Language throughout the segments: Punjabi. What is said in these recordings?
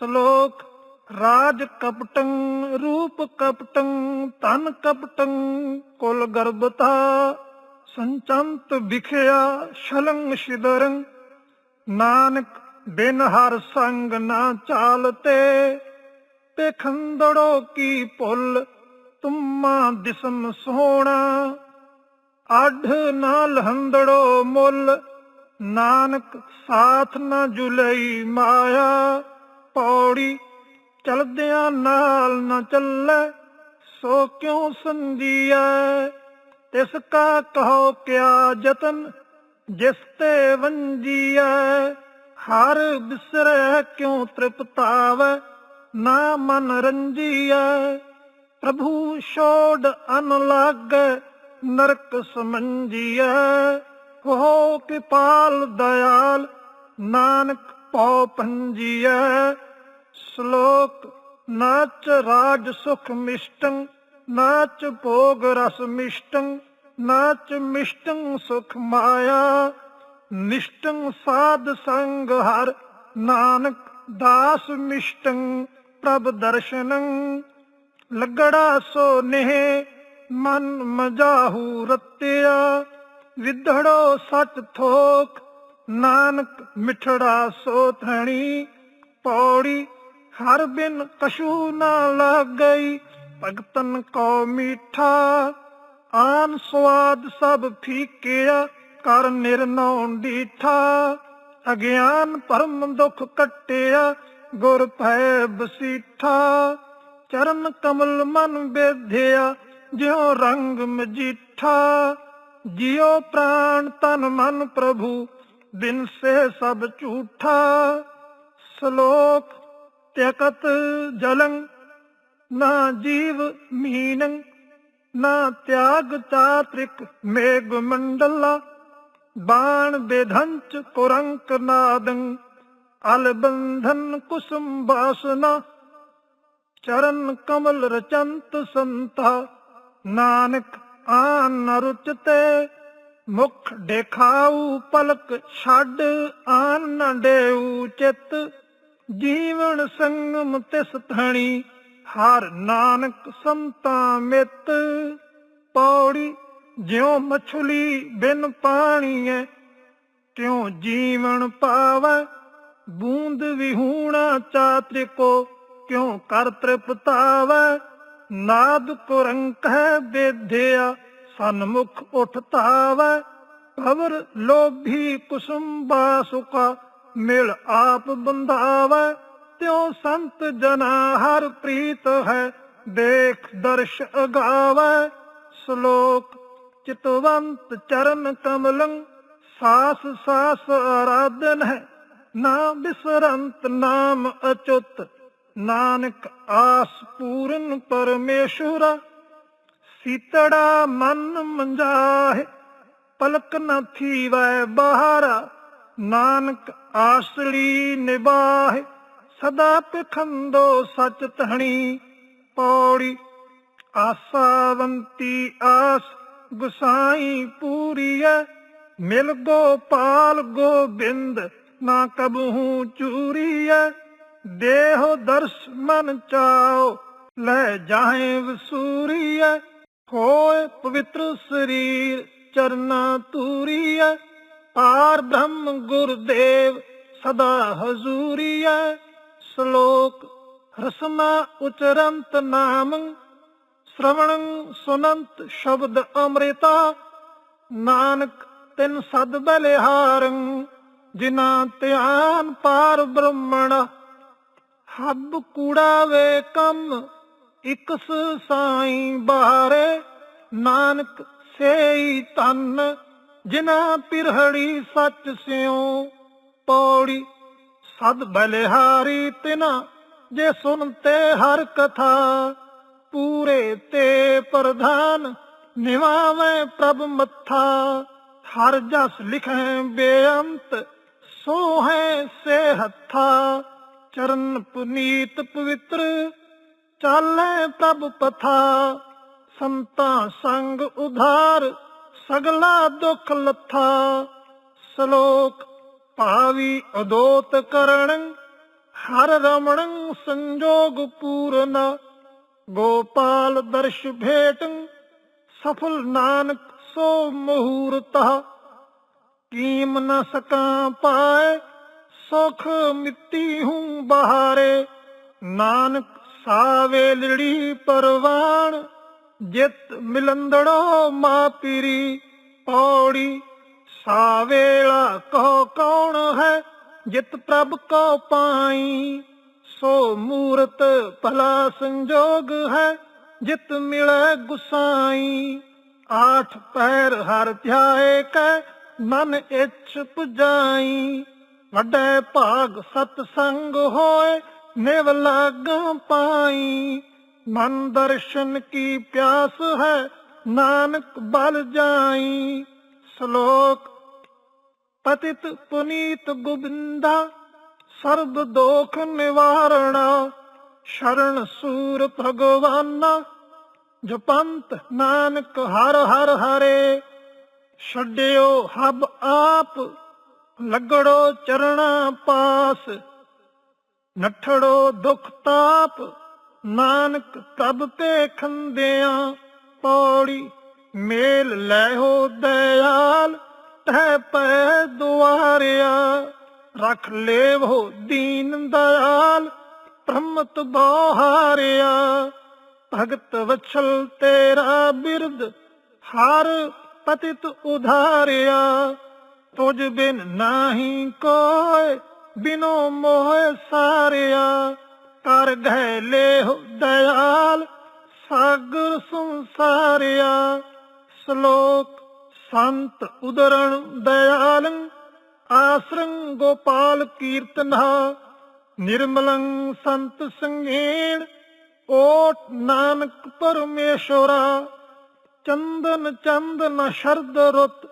ਸ਼ਲੋਕ, ਰਾਜ ਕਪਟੰ, ਰੂਪ ਕਪਟੰ ਤਨ ਕਪਟੰ, ਕੁਲ ਗਰਭਤਾ, ਸੰਚੰਤ ਵਿਖਿਆ ਸ਼ਲੰਗ ਸ਼ਿਦਰੰ, ਨਾਨਕ ਬਿਨ ਹਰ ਸੰਗ ਨਾ ਚਾਲਤੇ ਪੇਖੰਦੜੋ ਕੀ ਭੁੱਲ ਤੁਮਾ ਦਿਸਮ ਸੋਣਾ। ਅੱਢ ਨਾਲ ਹੰਦੜੋ ਮੁੱਲ, ਨਾਨਕ ਸਾਥ ਨਾ ਜੁਲਈ ਮਾਇਆ ਪੌੜੀ ਚਲਦਿਆਂ ਨਾਲ ਨਾ ਚੱਲੇ, ਸੋ ਕਿਉ ਸੰਜੀਐ? ਤਿਸ ਕਾ ਕਹੋ ਕਿਆ ਜਤਨ ਜਿਸ ਤੇ ਵੰਜੀਐ? ਹਰ ਬਿਸਰੈ ਕਿਉ ਤ੍ਰਿਪਤਾਵੈ, ਨਾ ਮਨ ਰੰਜੀਐ? ਪ੍ਰਭੂ ਛੋੜ ਅਨ ਲਾਗੈ, ਨਰਕ ਸਮੰਜੀਐ। ਹੋ ਕਿਪਾਲ ਦਇਆਲ, ਨਾਨਕ ਪਉ ਪੰਜੀਐ। ਸ਼ਲੋਕ, ਨਾਚ ਰਾਜ ਸੁਖ ਮਿਸ਼ਟੰ, ਨਾਚ ਭੋਗ ਰਸ ਮਿਸ਼ਟੰ, ਨਾਚ ਮਿਸ਼ਟੰ ਸੁਖ ਮਾਇਆ, ਨਿਸ਼ਟੰ ਸਾਧ ਸੰਗ ਹਰ ਨਾਨਕ ਦਾਸ ਮਿਸ਼ਟੰ ਪ੍ਰਭ ਦਰਸ਼ਨੰ। ਲੱਗੜਾ ਸੋ ਨੇਹ, ਮਨ ਮਜਾਹੂ ਰਤਿਆ, ਵਿਧੜੋ ਸਚ ਥੋਕ, ਨਾਨਕ ਮਿਠੜਾ ਸੋ ਥਣੀ ਪੌੜੀ ਹਰ ਬਿਨ ਕਸ਼ੂ ਨਾ ਲੱਗਈ, ਭਗਤਨ ਕੋ ਮੀਠਾ। ਆਨ ਸਵਾਦ ਸਭ ਫੀਕਿਆ, ਕਰ ਨਿਰਨਉ ਡੀਠਾ। ਅਗਿਆਨ ਪਰਮ ਦੁਖ ਕਟਿਆ, ਗੁਰ ਭੈ ਬਸੀਠਾ ਚਰਨ ਕਮਲ ਮਨ ਬੇਧਿਆ ਜਿਉ ਰੰਗ ਮਜੀਠਾ। ਜਿਉ ਪ੍ਰਾਣ ਤਨ ਮਨ ਪ੍ਰਭੂ, ਬਿਨ ਸੇ ਸਭ ਝੂਠਾ। ਸ਼ਲੋਕ ਤਿਆਕਤ ਜਲੰ, ਨਾ ਜੀਵ ਮੀਨੰ, ਨਾ ਤਿਆਗ ਚਾਤ੍ਰਿਕ ਮੇਘ ਮੰਡਲਾ, ਬਾਣ ਬੇਧੰਚ ਕੁਰੰਕ ਨਾਦੰ, ਅਲ ਬੰਧਨ ਕੁਸੁਮ ਚਰਨ ਕਮਲ ਰਚੰਤ ਸੰਤਾ, ਨਾਨਕ ਆਨ ਨ ਮੁਖ ਦੇਖਾਉ ਪਲਕ ਛੱਡ ਆਨ ਨ ਦੇਉ ਚਿਤ। ਜੀਵਨ ਸੰਗਮ ਤਿਸ ਥਣੀ ਹਰ ਨਾਨਕ ਸੰਤਾਂ ਮਿਤ। ਪੌੜੀ ਜਿਉ ਮਛਲੀ ਬਿਨ ਪਾਣੀਐ, ਤਿਉ ਜੀਵਨ ਪਾਵੈ, ਬੂੰਦ ਵਿਹੂਣਾ ਚਾਤ੍ਰਿਕੋ ਕਿਉ ਕਰ ਤ੍ਰਿਪਤਾਵੈ। ਨਾਦ ਕੁਰੰਕ ਹੈ ਬੇਧਿਆ, ਸਨਮੁਖ ਉਠਤਾਵੈ। ਭਵਰ ਲੋਭੀ ਕੁਸੁਮ ਸੁਕਾ ਮਿਲ ਆਪ ਬੰਧਾਵੈ, ਤਿਉ ਸੰਤ ਜਨਾ ਹਰ ਪ੍ਰੀਤ ਹੈ। ਦੇਖ ਦਰਸ਼ ਅਗਾਵੈ, ਸ਼ਲੋਕ ਚਿਤਵੰਤ ਚਰਨ ਕਮਲੰ, ਸਾਸ ਸਾਸ ਆਰਾਧਨ ਹੈ। ਨਾ ਬਿਸਰੰਤ ਨਾਮ ਅਚੁੱਤ, ਨਾਨਕ ਆਸ ਪੂਰਨ ਪਰਮੇਸ਼ੁਰ। ਸੀਤੜਾ ਮਨ ਮੰਜਾਹੇ ਪਲਕ ਨ ਥੀਵੈ ਬਹਾਰਾ। ਨਾਨਕ ਆਸਲੀ ਨਿਬਾਹੇ ਸਦਾ ਪਖੰਦੋ ਸਚ ਤਹਣੀ ਪੌੜੀ ਆਸਾਵੰਤੀ ਆਸ, ਗੁਸਾਈ ਪੂਰੀਐ। ਮਿਲ ਗੋਪਾਲ ਗੋਬਿੰਦ, ਨਾ ਕਬਹੂ ਚੂਰੀਐ। ਦੇਹ ਦਰਸ ਮਨ ਚਾਓ, ਲੈ ਜਾਹੇ ਵਸੂਰੀਐ। ਹੋਏ ਪਵਿੱਤਰ ਸਰੀਰ, ਚਰਨਾ ਤੂਰੀਐ। ਪਾਰ ਬ੍ਰਹਮ ਗੁਰਦੇਵ ਸਦਾ ਹਜ਼ੂਰੀਐ ਸ਼ਲੋਕ ਰਸਮਾ ਉਚਰੰਤ ਨਾਮ, ਸ਼ਰਵਣੰ ਸੁਨੰਤ ਸ਼ਬਦ ਅੰਮ੍ਰਿਤਾ। ਨਾਨਕ ਤਿਨ ਸਦ ਬਲਿਹਾਰੰ ਜਿਨਾ ਧਿਆਨ ਪਾਰ ਬ੍ਰਹਮਣ। ਹੱਬ ਕੂੜਾ ਵੇ ਕੰਮ ਇਕਸ ਸਾਈ ਬਾਰੇ ਨਾਨਕ ਸੇਈ ਤਨ ਜਿਨਾ ਪਿਰਹੜੀ ਸੱਚ ਸਿਉ, ਪੌੜੀ ਸਦ ਬਲਿਹਾਰੀ ਤਿਨਾ, ਜੇ ਸੁਨਤੇ ਹਰ ਕਥਾ, ਪੂਰੇ ਤੇ ਪ੍ਰਧਾਨ ਨਿਵਾਵੇਂ ਪ੍ਰਭ ਮੱਥਾ, ਹਰ ਜਸ ਲਿਖੈ ਬੇਅੰਤ ਸੋ ਹੈ ਸੇ ਹੱਥਾ, ਚਰਨ ਪੁਨੀਤ ਪਵਿੱਤਰ, ਚਾਲੈ ਪ੍ਰਭ ਪਥਾ, ਸੰਤਾ ਸੰਗ ਉਧਾਰ ਸਗਲਾ ਦੁੱਖ ਲੱਥਾ, ਸ਼ਲੋਕ ਭਾਵੀ ਅਦੋਤ ਕਰਣ ਹਰ ਰਮਣ ਸੰਜੋਗ ਪੂਰਨ, ਗੋਪਾਲ ਦਰਸ਼ ਭੇਟ, ਸਫਲ ਨਾਨਕ ਸੋ ਮਹੂਰਤः, ਕੀਮ ਨ ਸਕਾਂ ਪਾਏ, ਸੁਖ ਮਿੱਟੀ ਹੂੰ ਬਹਾਰੇ, ਨਾਨਕ ਸਾਵੇ ਲੜੀ ਪਰਵਾਨ ਜਿਤ ਮਿਲੰਦੜੋ ਮਾ ਪੀਰੀ ਪੌੜੀ, ਸਾਵੇਲਾ ਕੋ ਕੌਣ ਹੈ? ਜਿਤ ਪ੍ਰਭ ਕੋ ਪਾਈ, ਸੋ ਮੂਰਤ ਭਲਾ ਸੰਜੋਗ ਹੈ। ਜਿਤ ਮਿਲੈ ਗੁਸਾਈ, ਆਠ ਪੈਰ ਹਰ ਧਿਆਏ ਕੈ, ਮਨ ਇੱਛ ਪੁਜਾਈ। ਵੱਡੇ ਭਾਗ ਸਤ ਸੰਗ ਹੋਏ, ਨਿਵ ਲਾਗਾਂ ਪਾਈ। ਮਨ ਦਰਸ਼ਨ ਕੀ ਪਿਆਸ ਹੈ, ਨਾਨਕ ਬਲ ਜਾਈ। ਸ਼ਲੋਕ, ਪਤਿਤ ਪੁਨੀਤ ਗੋਬਿੰਦਾ, ਸਰਬ ਦੋਖ ਨਿਵਾਰਣਾ। ਸ਼ਰਨ ਸੂਰ ਭਗਵਾਨਾ, ਜਪੰਤ ਨਾਨਕ ਹਰ ਹਰ ਹਰੇ। ਛੱਡਿਓ ਹਬ ਆਪ, ਲੱਗੜੋ ਚਰਣਾ ਪਾਸ। ਨਠੜੋ ਦੁਖ ਤਾਪ ਨਾਨਕ ਤਬ ਤੇ ਖੰਦਿਆਂ ਪੌੜੀ ਮੇਲ ਲੈ ਹੋ ਦਇਆਲ, ਤਹਿ ਪੈ ਦੁਆਰਿਆ, ਰੱਖ ਲੇਵੋ ਦੀਨ ਦਇਆਲ, ਪ੍ਰਮਤ ਬਹਾਰਿਆ ਭਗਤ ਵਛਲ ਤੇਰਾ ਬਿਰਦ ਹਰ ਪਤਿਤ ਉਧਾਰਿਆ। ਤੁਝ ਬਿਨ ਨਾਹੀ ਕੋਇ, ਬਿਨੋ ਮੋਹ ਸਾਰੇ ਕਰ ਗਏ ਲੇਹ ਦਇਆਲ, ਸਾਗਰ ਸੰਸਾਰਿਆ, ਸ਼ਲੋਕ ਸੰਤ ਉਦਰਣ ਦਇਆਲੰ, ਆਸਰੰ ਗੋਪਾਲ ਕੀਰਤਨਾ ਨਿਰਮਲੰ ਸੰਤ ਸੰਗੇਣ, ਓਟ ਨਾਨਕ ਪਰਮੇਸ਼ਵਰਾ ਚੰਦਨ ਚੰਦ ਨ ਸ਼ਰਦ ਰੁੱਤ,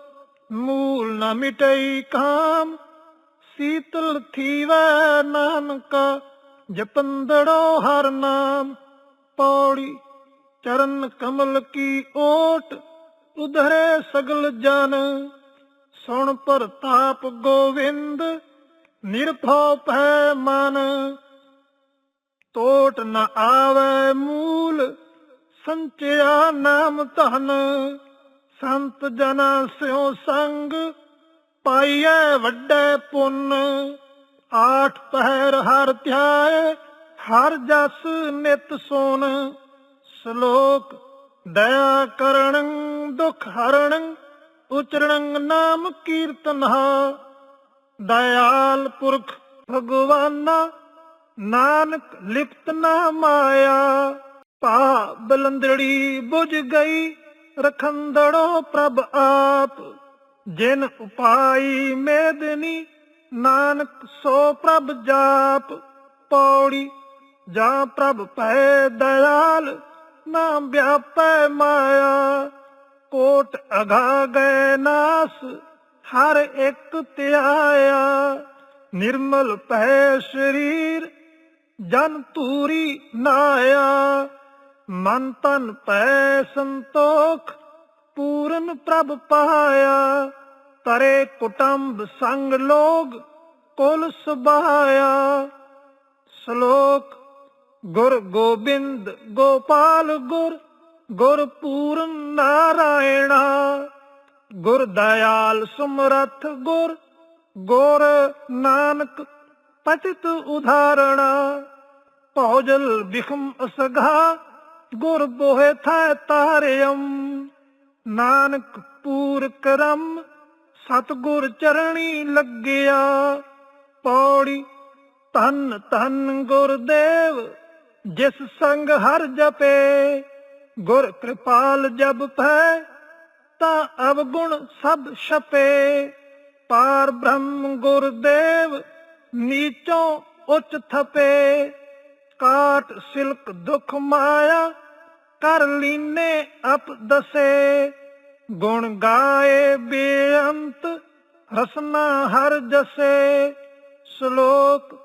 ਮੂਲ ਨ ਮਿਟਈ ਕਾਮ, ਸੀਤਲ ਥੀਵੈ ਨਾਨਕਾ ਜਪੰਦੜੋ ਹਰ ਨਾਮ, ਪੌੜੀ ਚਰਨ ਕਮਲ ਕੀ ਓਟ, ਉਧਰੇ ਸਗਲ ਜਨ। ਸੁਣ ਪ੍ਰਤਾਪ ਗੋਵਿੰਦ, ਨਿਰਭਉ ਭੈ ਮਨ। ਟੋਟ ਨ ਆਵੇ ਮੂਲ, ਸੰਚਿਆ ਨਾਮ ਧਨ। ਸੰਤ ਜਨਾ ਸਿਉ ਸੰਗ, ਪਾਈਐ ਵੱਡੇ ਪੁੰਨ। ਆਠ ਪਹਿਰ ਹਰ ਧਿਆਏ, ਹਰ ਜਸ ਨਿਤ ਸੋਨ ਸ਼ਲੋਕ, ਦਇਆ ਕਰਣੰ ਦੁਖ ਹਰਣ ਉਚਰਣੰ ਨਾਮ ਕੀਰਤਨਹਾ ਦਇਆਲ ਪੁਰਖ ਭਗਵਾਨਾ, ਨਾਨਕ ਲਿਪਤ ਨਾ ਮਾਇਆ। ਪਾ ਬਲੰਦੜੀ ਬੁਝ ਗਈ, ਰਖੰਦੜੋ ਪ੍ਰਭ ਆਪ। ਜਿਨ ਉਪਾਈ ਮੇਦਨੀ ਨਾਨਕ ਸੋ ਪ੍ਰਭ ਜਾਪ ਪੌੜੀ, ਜਾਂ ਪ੍ਰਭ ਪੈ ਦਇਆਲ, ਨਾ ਵਿਆਪੈ ਮਾਇਆ। ਕੋਟ ਅਗਾ ਗਏ ਨਾਸ, ਹਰ ਇੱਕ ਧਿਆਇਆ। ਨਿਰਮਲ ਪੈ ਸਰੀਰ, ਜਨ ਤੂਰੀ ਨਾਇਆ। ਮਨ ਤਨ ਪੈ ਸੰਤੋਖ, ਪੂਰਨ ਪ੍ਰਭ ਪਾਇਆ। ਤਰੇ ਕੁਟੰਬ ਸੰਗ ਲੋਗ ਕੁਲ ਸੁਭਾਇਆ। ਸ਼ਲੋਕ, ਗੁਰ ਗੋਬਿੰਦ ਗੋਪਾਲ ਗੁਰ ਗੁਰ ਪੂਰਨ ਨਾਰਾਇਣਾ। ਗੁਰ ਦਇਆਲ ਸੁਮਰਥ ਗੁਰ ਗੁਰ ਨਾਨਕ ਪਤਿਤ ਉਧਾਰਣਾ। ਭੌਜਲ ਬਿਖਮ ਅਸਗਾ ਗੁਰ ਬੋਹਿ ਥੈ ਤਾਰਿਯਮ ਨਾਨਕ ਪੂਰ ਕਰਮ ਸਤਗੁਰ ਚਰਣੀ ਲੱਗਿਆ। ਪੌੜੀ ਧੰਨ ਧੰਨ ਗੁਰਦੇਵ, ਜਿਸ ਸੰਗ ਹਰ ਜਪੇ। ਗੁਰ ਕਿਰਪਾਲ ਜਬ ਭੈ, ਤਾਂ ਅਵਗੁਣ ਸਭ ਛਪੇ। ਪਾਰ ਬ੍ਰਹਮ ਗੁਰਦੇਵ, ਨੀਚੋਂ ਉੱਚ ਥਪੇ। ਕਾਟ ਸਿਲਕ ਦੁਖ ਮਾਇਆ, ਕਰ ਲੀਨੇ ਅਪ ਦਸੇ। ਗੁਣ ਗਾਏ ਬੇਅੰਤ, ਰਸਨਾ ਹਰ ਜਸੇ, ਸ਼ਲੋਕ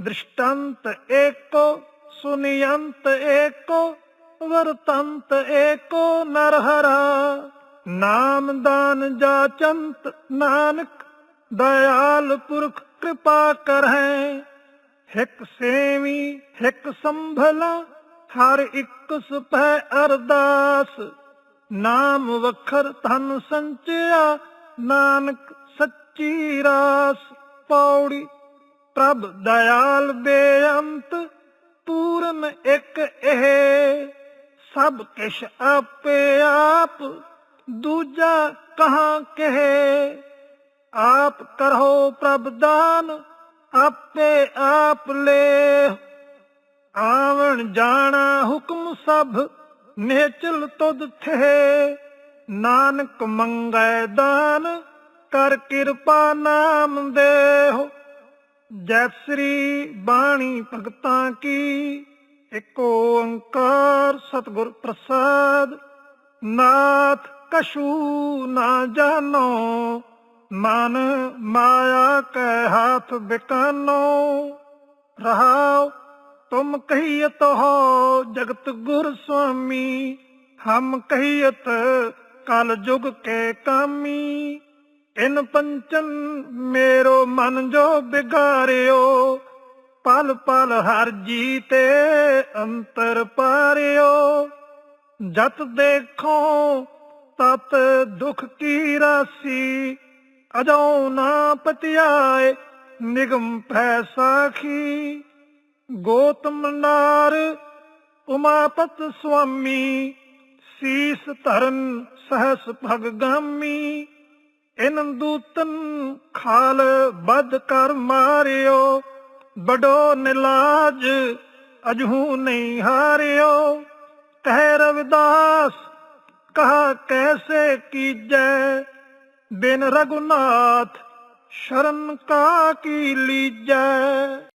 ਦ੍ਰਿਸ਼ਟੰਤ ਏਕੋ, ਸੁਨਿਯੰਤ ਏਕੋ, ਵਰਤੰਤ ਏਕੋ ਨਰਹਰਾ। ਨਾਮ ਦਾਨ ਜਾਚੰਤ ਨਾਨਕ, ਦਇਆਲ ਪੁਰਖ ਕਿਰਪਾ ਕਰਹਿ। ਹਿਕ ਸੇਵੀ, ਹਿਕ ਸੰਭਲਾ, ਹਰ ਇੱਕ ਸੁਪੈ ਅਰਦਾਸ। ਨਾਮ ਵਖਰ ਧਨ ਸੰਚਿਆ, ਨਾਨਕ ਸੱਚੀ ਰਾਸ ਪੌੜੀ। ਪ੍ਰਭ ਦਇਆਲ ਬੇਅੰਤ, ਪੂਰਨ ਇੱਕ ਇਹ। ਸਭ ਕਿਛ ਆਪੇ ਆਪ, ਦੂਜਾ ਕਹਾ ਕਹੇ। ਆਪ ਕਰੋ ਪ੍ਰਭ ਦਾਨ, ਆਪੇ ਆਪ ਲੈ ਆਵਣ ਜਾਣਾ ਹੁਕਮ ਸਭ ਨੇਚਲ ਤੁਧ ਥੇ। ਨਾਨਕ ਮੰਗੈ ਦਾਨ ਕਰ ਕਿਰਪਾ ਨਾਮ ਦੇਹੁ। ਜੈ ਸ੍ਰੀ ਬਾਣੀ ਭਗਤਾਂ ਕੀ। ਇਕ ਓੰਕਾਰ ਸਤਿਗੁਰ ਪ੍ਰਸਾਦ। ਨਾਥ ਕਸ਼ੂ ਨਾ ਜਾਣੋ। ਮਨ ਮਾਇਆ ਕੈ ਹੱਥ ਬਿਕਾਨੋ। ਰਹਾਉ ਤੁਮ ਕਹੀਤ ਹੋ ਜਗਤ ਗੁਰ ਸੁਆਮੀ, ਹਮ ਕਹੀਤ ਕਲ ਜੁਗ ਕੇ ਕਾਮੀ। ਇਨ ਪੰਚਨ ਮੇਰੋ ਮਨ ਜੋ ਬਿਗਾਰਿਓ, ਪਲ ਪਲ ਹਰ ਜੀ ਤੇ ਅੰਤਰ ਪਾਰਿਓ। ਜਤ ਦੇਖੋ, ਤਤ ਦੁਖ ਕੀ ਰਾਸੀ, ਅਜੋ ਨਾ ਪਤਿਆਏ ਨਿਗਮ ਭੈ ਸਾਖੀ। ਗੋਤਮ ਨਾਰ ਉਮਾਪਤ ਸੁਆਮੀ, ਸੀਸ ਧਰਨ ਸਹਸ ਭਗਗਾਮੀ ਇਨ ਦੂਤਨ ਖਾਲ ਬਦ ਕਰ ਮਾਰਿਓ ਬਡੋ ਨਿਲਾਜ ਅਜਹੂ ਨਹੀਂ ਹਾਰਿਓ। ਕਹਿ ਰਵਿਦਾਸ, ਕਹਾ ਕੈਸੇ ਕੀਜੈ? ਬਿਨ ਰਗੁਨਾਥ ਸ਼ਰਨ ਕਾ ਕੀ ਲੀਜੈ?